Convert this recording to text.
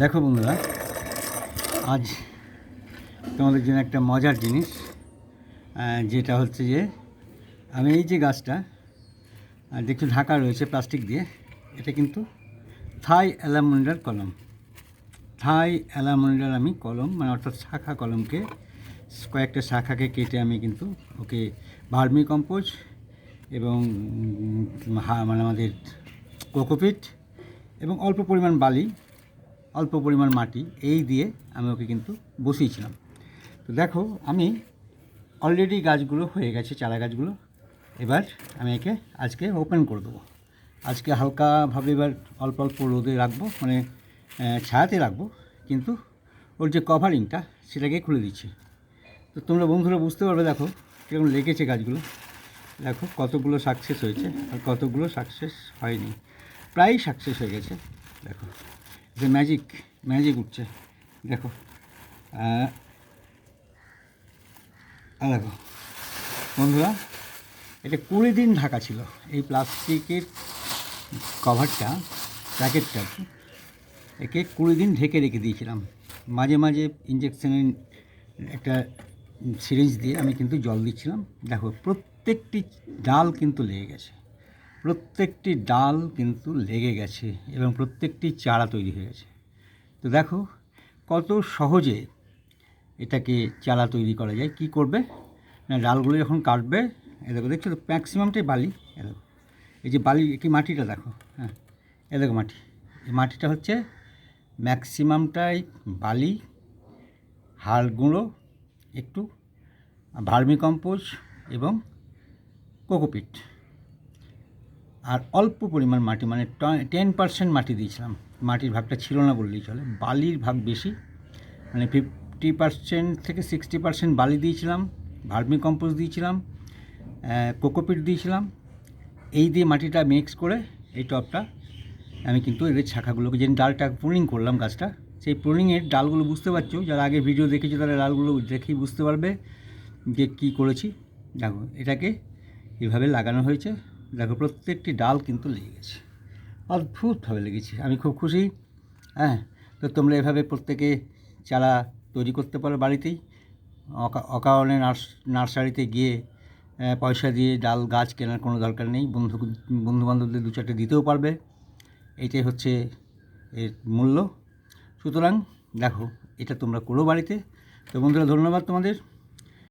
দেখো বন্ধুরা, আজ তোমাদের জন্য একটা মজার জিনিস যেটা হচ্ছে যে, আমি এই যে গাছটা দেখছ ঢাকা রয়েছে প্লাস্টিক দিয়ে, এটা কিন্তু থাই অ্যালামুন্ডার কলম। থাই অ্যালামুন্ডার আমি কলম মানে অর্থাৎ শাখা কলমকে, কয়েকটা শাখাকে কেটে আমি কিন্তু ওকে ভার্মি কম্পোজ এবং মানে আমাদের কোকোপিট এবং অল্প পরিমাণ বালি অল্প পরিমাণ মাটি, এই দিয়ে আমি ওকে কিন্তু বসিয়েছিলাম। তো দেখো, আমি অলরেডি গাছগুলো হয়ে গেছে, চারা গাছগুলো। এবার আমি একে আজকে ওপেন করে দেবো। আজকে হালকাভাবে এবার অল্প অল্প রোদে রাখব মানে ছায়াতে রাখব। কিন্তু ওর যে কভারিংটা সেটাকে খুলে দিচ্ছি। তো তোমরা বন্ধুরা বুঝতে পারবে, দেখো, কীরকম লেগেছে গাছগুলো। দেখো, কতগুলো সাকসেস হয়েছে আর কতগুলো সাকসেস হয়নি। প্রায় সাকসেস হয়ে গেছে, দেখো। যে ম্যাজিক ম্যাজিক উঠছে। দেখো দেখো, বন্ধুরা, এটা কুড়ি দিন ঢাকা ছিল। এই প্লাস্টিকের কভারটা প্যাকেটটা, একে কুড়ি দিন ঢেকে রেখে দিয়েছিলাম। মাঝে মাঝে ইঞ্জেকশনের একটা সিরিঞ্জ দিয়ে আমি কিন্তু জল দিচ্ছিলাম। দেখো, প্রত্যেকটি ডাল কিন্তু লেগে গেছে। প্রত্যেকটি ডাল কিন্তু লেগে গেছে এবং প্রত্যেকটি চারা তৈরি হয়ে গেছে। তো দেখো কত সহজে এটাকে চারা তৈরি করা যায়, কি করবে? না, ডালগুলো যখন কাটবে, এ দেখো, দেখছ তো ম্যাক্সিমামটাই বালি, এ দেখো। এই যে বালি কি মাটিটা দেখো হ্যাঁ এ দেখো মাটি। এই মাটিটা হচ্ছে ম্যাক্সিমামটাই বালি, হাড় গুঁড়ো, একটু ভার্মি কম্পোজ এবং কোকোপিট। আর অল্প পরিমাণ মাটি মানে টেন পার্সেন্ট মাটি দিয়েছিলাম। মাটির ভাগটা ছিল না বললেই চলে। বালির ভাগ বেশি মানে ফিফটি পার্সেন্ট থেকে সিক্সটি পার্সেন্ট বালি দিয়েছিলাম, ভার্মি কম্পোস্ট দিয়েছিলাম কোকোপিট দিয়েছিলাম। এই দিয়ে মাটিটা মিক্স করে এই টপটা আমি কিন্তু এদের শাখাগুলোকে যে ডালটা প্রুনিং করলাম গাছটা, সেই প্রুনিংয়ের ডালগুলো বুঝতে পারছ? যারা আগে ভিডিও দেখেছ তারা ডালগুলো দেখেই বুঝতে পারবে যে কী করেছি। দেখো, এটাকে এভাবে লাগানো হয়েছে। দেখো, প্রত্যেকটি ডাল কিন্তু লেগে গেছে। অদ্ভুতভাবে লেগেছে। আমি খুব খুশি। হ্যাঁ তো তোমরা এভাবে প্রত্যেকে চারা তৈরি করতে পারো বাড়িতেই। অকা, অকারণে নার্স, নার্সারিতে গিয়ে পয়সা দিয়ে ডাল, গাছ কেনার কোনো দরকার নেই। বন্ধু বন্ধু বান্ধবদের দু চারটে দিতেও পারবে। এইটাই হচ্ছে এর মূল্য। সুতরাং দেখো, এটা তোমরা করো বাড়িতে। তো বন্ধুরা, ধন্যবাদ তোমাদের।